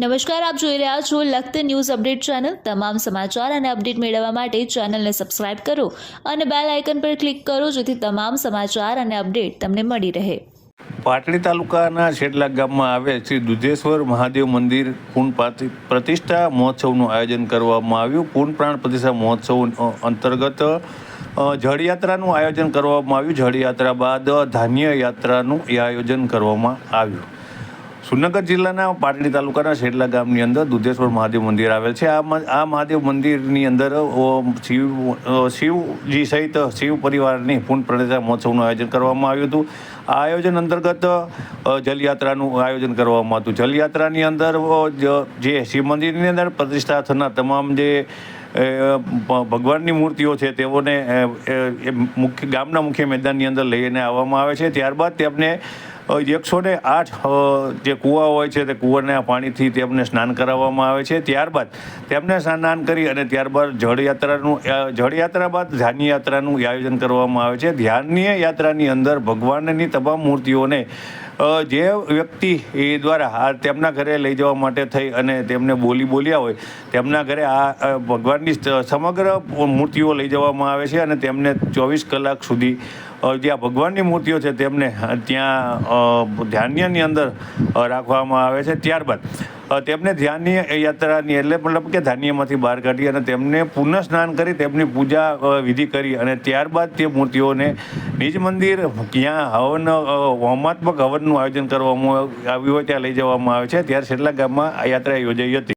નમસ્કાર, આપ જોઈ રહ્યા છો લખત ન્યૂઝ અપડેટ ચેનલ. તમામ સમાચાર અને અપડેટ મેળવવા માટે ચેનલને સબસ્ક્રાઇબ કરો અને બેલ આઇકન પર ક્લિક કરો જેથી તમામ સમાચાર અને અપડેટ તમને મળી રહે. પાટડી તાલુકાના શેડલા ગામમાં આવે શ્રી દુધેશ્વર મહાદેવ મંદિર પૂર્ણ પ્રતિષ્ઠા મહોત્સવનું આયોજન કરવામાં આવ્યું. પૂર્ણ પ્રાણ પ્રતિષ્ઠા મહોત્સવ અંતર્ગત જળયાત્રાનું આયોજન કરવામાં આવ્યું. જળયાત્રા બાદ ધાન્ય યાત્રાનું એ આયોજન કરવામાં આવ્યું. સુરનગર જિલ્લાના પાટડી તાલુકાના શેડલા ગામની અંદર દુધેશ્વર મહાદેવ મંદિર આવેલ છે. આ આ મહાદેવ મંદિરની અંદર શિવ શિવજી સહિત શિવ પરિવારની પૂર્ણ પ્રતિષ્ઠા મહોત્સવનું આયોજન કરવામાં આવ્યું હતું. આ આયોજન અંતર્ગત જલયાત્રાનું આયોજન કરવામાં હતું. જલયાત્રાની અંદર જે શિવ મંદિરની અંદર પ્રતિષ્ઠા થનાર તમામ જે ભગવાનની મૂર્તિઓ છે, તેઓને મુખ્ય, ગામના મુખ્ય મેદાનની અંદર લઈને આવવામાં આવે છે. ત્યારબાદ તેમને એકસો ને આઠ જે કૂવા હોય છે તે કૂવાના પાણીથી તેમને સ્નાન કરાવવામાં આવે છે. ત્યારબાદ તેમને સ્નાન કરી અને ત્યારબાદ જળયાત્રાનું જળયાત્રા બાદ યાત્રાનું આયોજન કરવામાં આવે છે. ધ્યાનની યાત્રાની અંદર ભગવાનની તમામ મૂર્તિઓને જે વ્યક્તિ એ દ્વારા આ તેમના ઘરે લઈ જવા માટે થઈ અને તેમને બોલી બોલ્યા હોય, તેમના ઘરે આ ભગવાનની સમગ્ર મૂર્તિઓ લઈ જવામાં આવે છે અને તેમને ચોવીસ કલાક સુધી જે આ ભગવાનની મૂર્તિઓ છે તેમને ત્યાં ધ્યાનની અંદર રાખવામાં આવે છે. ત્યારબાદ તેમને ધ્યાનની યાત્રાની એટલે મતલબ કે ધાન્યમાંથી બહાર કાઢી અને તેમને પુનઃ સ્નાન કરી, તેમની પૂજા વિધિ કરી અને ત્યારબાદ તે મૂર્તિઓને નિજ મંદિર ક્યાં હવન હોમાત્મક હવનનું આયોજન કરવામાં આવ્યું હોય ત્યાં લઈ જવામાં આવે છે. ત્યારે છેલ્લા ગામમાં યાત્રા યોજાઈ હતી.